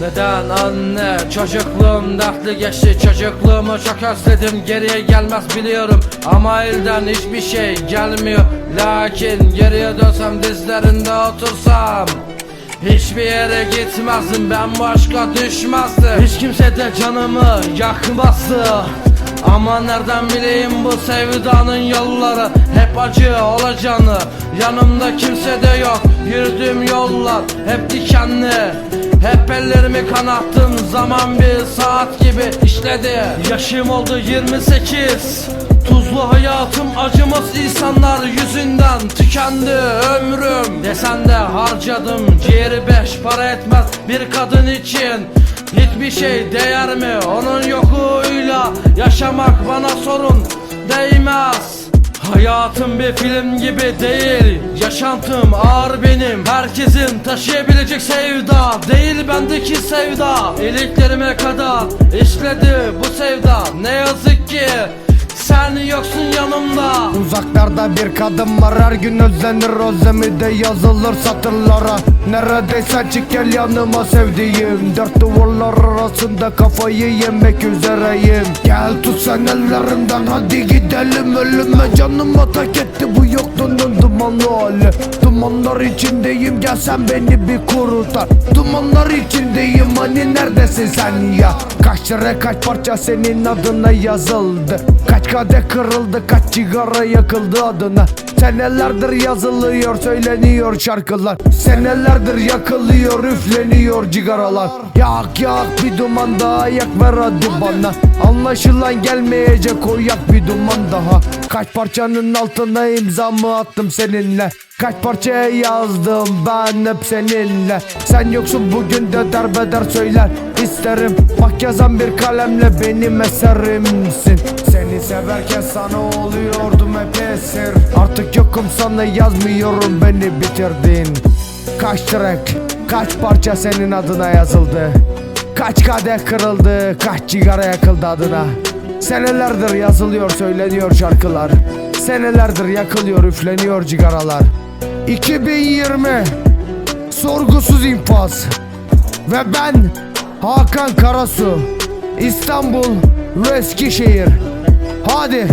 Neden anne? Çocukluğum dertli geçti. Çocukluğumu çok özledim. Geriye gelmez biliyorum. Ama elden hiçbir şey gelmiyor. Lakin geriye dönsem dizlerinde otursam Hiçbir yere gitmezdim. Ben başka düşmezdim. Hiç kimse de canımı yakmazdı ama nereden bileyim bu sevdanın yolları? Hep acı olacağını Yanımda kimse de yok. Yürüdüğüm yollar hep dikenli. Hep ellerimi kanattım Zaman bir saat gibi işledi. Yaşım oldu 28 Tuzlu hayatım acımaz insanlar yüzünden tükendi ömrüm. Desen de harcadım ciğeri beş para etmez bir kadın için. Hiçbir şey değer mi? Onun yokluğuyla yaşamak bana sorun değmez. Hayatım bir film gibi değil. Yaşantım ağır benim. Herkesin taşıyabilecek sevda Değil bendeki sevda. İliklerime kadar işledi bu sevda. Ne yazık ki sen yoksun yanımda. Uzaklarda bir kadın var her gün özlenir. Özlemi de yazılır satırlara Neredeyse çık gel yanıma sevdiğim. Dört duvarlar arasında kafayı yemek üzereyim. Gel tut sen ellerinden hadi gidelim. Ölüme Canıma tak etti bu yokluğunun dumanlı hali. Dumanlar içindeyim gel sen beni bir kurutar Dumanlar içindeyim hani neredesin sen ya? Kaç lira kaç parça senin adına yazıldı. Kaç kadeh kırıldı kaç sigara yakıldı adına Senelerdir yazılıyor söyleniyor şarkılar. Senelerdir yakılıyor üfleniyor cigaralar. Yak yak bir duman daha yak ver hadi bana. Anlaşılan gelmeyecek o yak bir duman daha. Kaç parçanın altına imzamı attım seninle? Kaç parçaya yazdım ben hep seninle? Sen yoksun bugün de derbeder söyler. İsterim Bak yazan bir kalemle benim eserimsin. Seni severken sana oluyordum hep sana yazmıyorum beni bitirdin. Kaç track kaç parça senin adına yazıldı? Kaç kadeh kırıldı kaç sigara yakıldı adına? Senelerdir yazılıyor söyleniyor şarkılar. Senelerdir yakılıyor üfleniyor cigaralar. 2020 Sorgusuz infaz. Ve ben Hakan Karasu İstanbul ve Eskişehir. Hadi